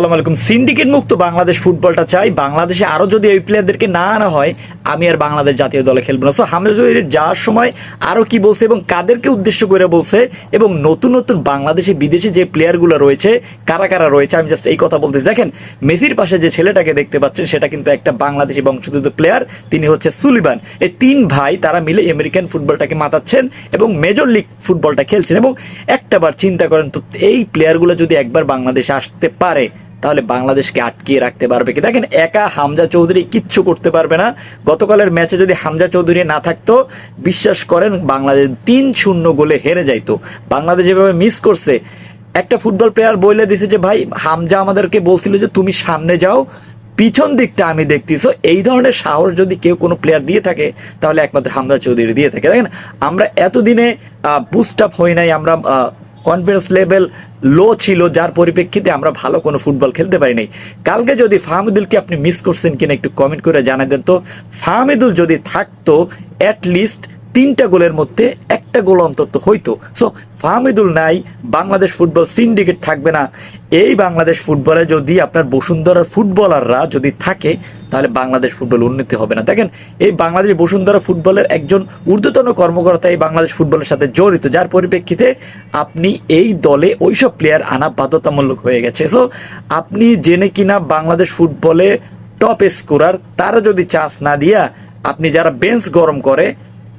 আসসালামু আলাইকুম। সিন্ডিকেট মুক্ত বাংলাদেশ ফুটবলটা চাই। বাংলাদেশে আরও যদি এই প্লেয়ারদেরকে না আনা হয়, আমি আর বাংলাদেশ জাতীয় দলে খেলব না। সো যাওয়ার সময় আরও কি বলছে এবং কাদেরকে উদ্দেশ্য করে বলছে এবং নতুন নতুন বাংলাদেশে, বিদেশে যে প্লেয়ারগুলো রয়েছে, কারা কারা রয়েছে, আমি জাস্ট এই কথা বলতেছি। দেখেন, মেসির পাশে যে ছেলেটাকে দেখতে পাচ্ছেন, সেটা কিন্তু একটা বাংলাদেশি বংশোদ্ভূত প্লেয়ার তিনি হচ্ছে সুলিবান এই তিন ভাই, তারা মিলে আমেরিকান ফুটবলটাকে মাতাচ্ছেন এবং মেজর লিগ ফুটবলটা খেলছেন। এবং একটাবার চিন্তা করেন তো, এই প্লেয়ারগুলো যদি একবার বাংলাদেশে আসতে পারে তাহলে বাংলাদেশকে আটকিয়ে রাখতে পারবে কি? দেখেন, একা হামজা চৌধুরী কিচ্ছু করতে পারবে না। গতকালের ম্যাচে যদি হামজা চৌধুরী না থাকতো, বিশ্বাস করেন, বাংলাদেশ তিন শূন্য গোলে হেরে যাইতো। বাংলাদেশ যেভাবে মিস করছে। একটা ফুটবল প্লেয়ার বলে দিছে যে, ভাই, হামজা আমাদেরকে বলছিল যে, তুমি সামনে যাও, পিছন দিকটা আমি দেখতেছি। এই ধরনের সাহস যদি কেউ কোনো প্লেয়ার দিয়ে থাকে, তাহলে একমাত্র হামজা চৌধুরী দিয়ে থাকে। দেখেন, আমরা এতদিনে বুস্ট আপ হই নাই, আমরা কনফিডেন্স লেভেল লো ছিল, যার পরিপ্রেক্ষিতে আমরা ভালো কোনো ফুটবল খেলতে পারিনি। কালকে যদি ফাহমিদুলকে আপনি মিস করছেন কিনা একটু কমেন্ট করে জানাই দেন তো ফাহমিদুল যদি থাকতো অ্যাট লিস্ট তিনটা গোলের মধ্যে একটা গোল অন্তত হইতো। সো ফাহমিদুল নাই, বাংলাদেশ ফুটবল সিন্ডিকেট থাকবে না। এই বাংলাদেশ ফুটবলে যদি আপনার বসুন্ধরার ফুটবলাররা যদি থাকে, তাহলে বাংলাদেশ ফুটবল উন্নতি হবে না। দেখেন, এই বাংলাদেশ বসুন্ধরা ফুটবলের একজন ঊর্ধ্বতন কর্মকর্তা এই বাংলাদেশ ফুটবলের সাথে জড়িত, যার পরিপ্রেক্ষিতে আপনি এই দলে ওইসব প্লেয়ার আনা বাধ্যতামূলক হয়ে গেছে। সো আপনি জেনে কিনা বাংলাদেশ ফুটবলে টপ স্কোরার তারা যদি চান্স না দিয়া আপনি যারা বেঞ্চ গরম করে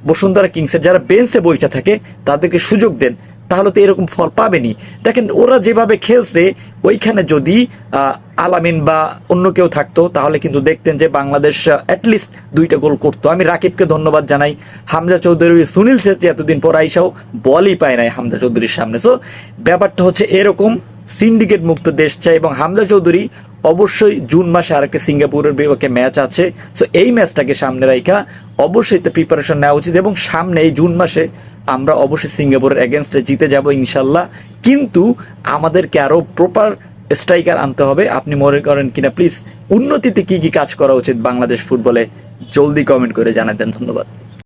বসুন্ধরা কিংসের যারা বেঞ্চে বইটা থাকে, তাদেরকে সুযোগ দেন। তাহলে তো এরকম ফল পাবেনি। দেখেন, ওরা যেভাবে খেলছে, ওইখানে যদি আলামিন বা অন্য কেউ থাকতো, তাহলে কিন্তু দেখতেন যে বাংলাদেশ অ্যাটলিস্ট দুইটা গোল করতো। আমি রাকিবকে ধন্যবাদ জানাই। হামজা চৌধুরী সুনীল ছেত্রী এতদিন পর আইসাও বলই পায় নাই হামজা চৌধুরীর সামনে। সো ব্যাপারটা হচ্ছে এরকম সিন্ডিকেট মুক্ত দেশ চাই এবং হামজা চৌধুরী অবশ্যই জুন মাসে আরেকটা সিঙ্গাপুরের বিপক্ষে ম্যাচ আছে। সো এই ম্যাচটাকে সামনে রাখা অবশ্যই তো প্রিপারেশন নেওয়া উচিত এবং সামনে এই জুন মাসে আমরা অবশ্যই সিঙ্গাপুরের এগেনস্টে জিতে যাব ইনশাল্লাহ। কিন্তু আমাদেরকে আরও প্রপার স্ট্রাইকার আনতে হবে। আপনি মনে করেন কিনা প্লিজ উন্নতিতে কি কি কাজ করা উচিত বাংলাদেশ ফুটবলে জলদি কমেন্ট করে জানাতেন, ধন্যবাদ।